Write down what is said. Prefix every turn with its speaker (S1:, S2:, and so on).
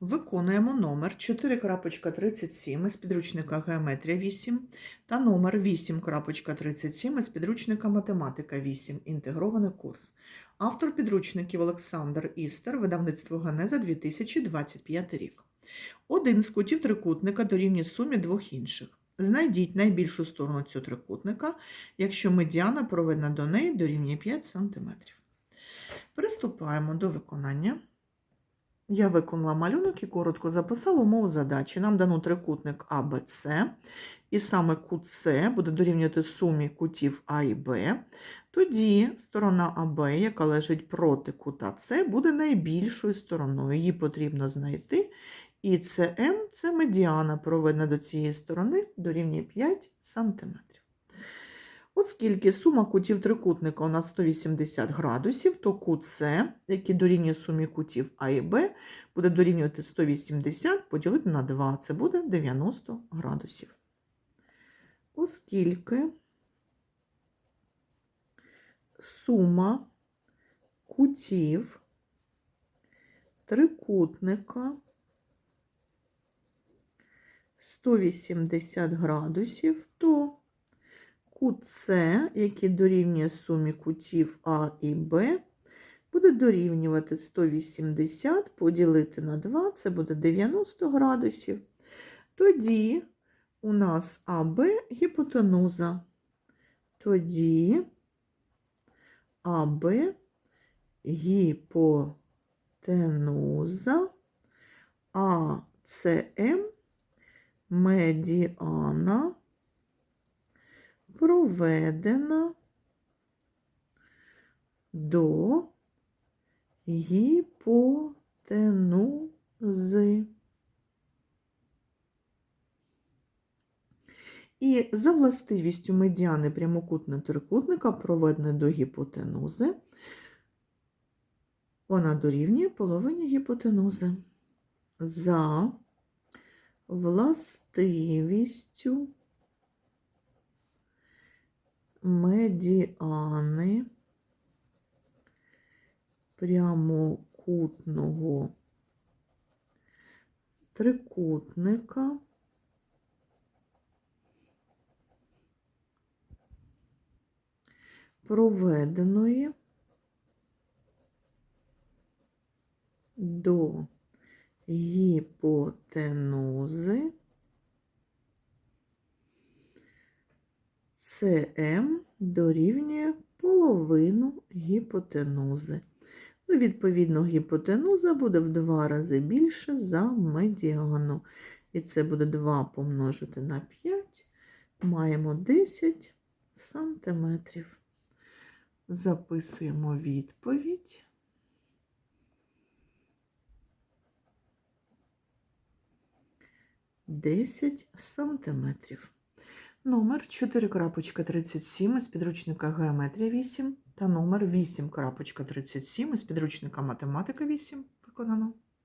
S1: Виконуємо номер 4.37 із підручника Геометрія 8 та номер 8.37 із підручника Математика 8. Інтегрований курс. Автор підручників Олександр Істер, видавництво Генеза 2025 рік. Один з кутів трикутника дорівнює сумі двох інших. Знайдіть найбільшу сторону цього трикутника, якщо медіана проведена до неї дорівнює 5 см. Приступаємо до виконання. Я виконала малюнок і коротко записала умову задачі. Нам дано трикутник АБЦ, і саме кут С буде дорівнювати сумі кутів А і Б. Тоді сторона АБ, яка лежить проти кута С, буде найбільшою стороною. Її потрібно знайти. І СМ – це медіана, проведена до цієї сторони, дорівнює 5 см. Оскільки сума кутів трикутника у нас 180 градусів, то кут С, який дорівнює сумі кутів А і Б, буде дорівнювати 180 поділити на 2, це буде 90 градусів. Оскільки сума кутів трикутника 180 градусів, то кут С, який дорівнює сумі кутів А і Б, буде дорівнювати 180 поділити на 2, це буде 90 градусів. Тоді у нас АБ гіпотенуза. Тоді АБ гіпотенуза, а СМ медіана проведена до гіпотенузи. І за властивістю медіани прямокутного трикутника, проведеної до гіпотенузи, вона дорівнює половині гіпотенузи. За властивістю медіани прямокутного трикутника. Проведеної до гіпотенузи СМ дорівнює половину гіпотенузи. Ну, відповідно, гіпотенуза буде в два рази більше за медіану. І це буде 2 помножити на 5. Маємо 10 сантиметрів. Записуємо відповідь. Десять сантиметрів. Номер 4.37 із підручника Геометрія 8 та номер 8.37 із підручника Математика 8 виконано.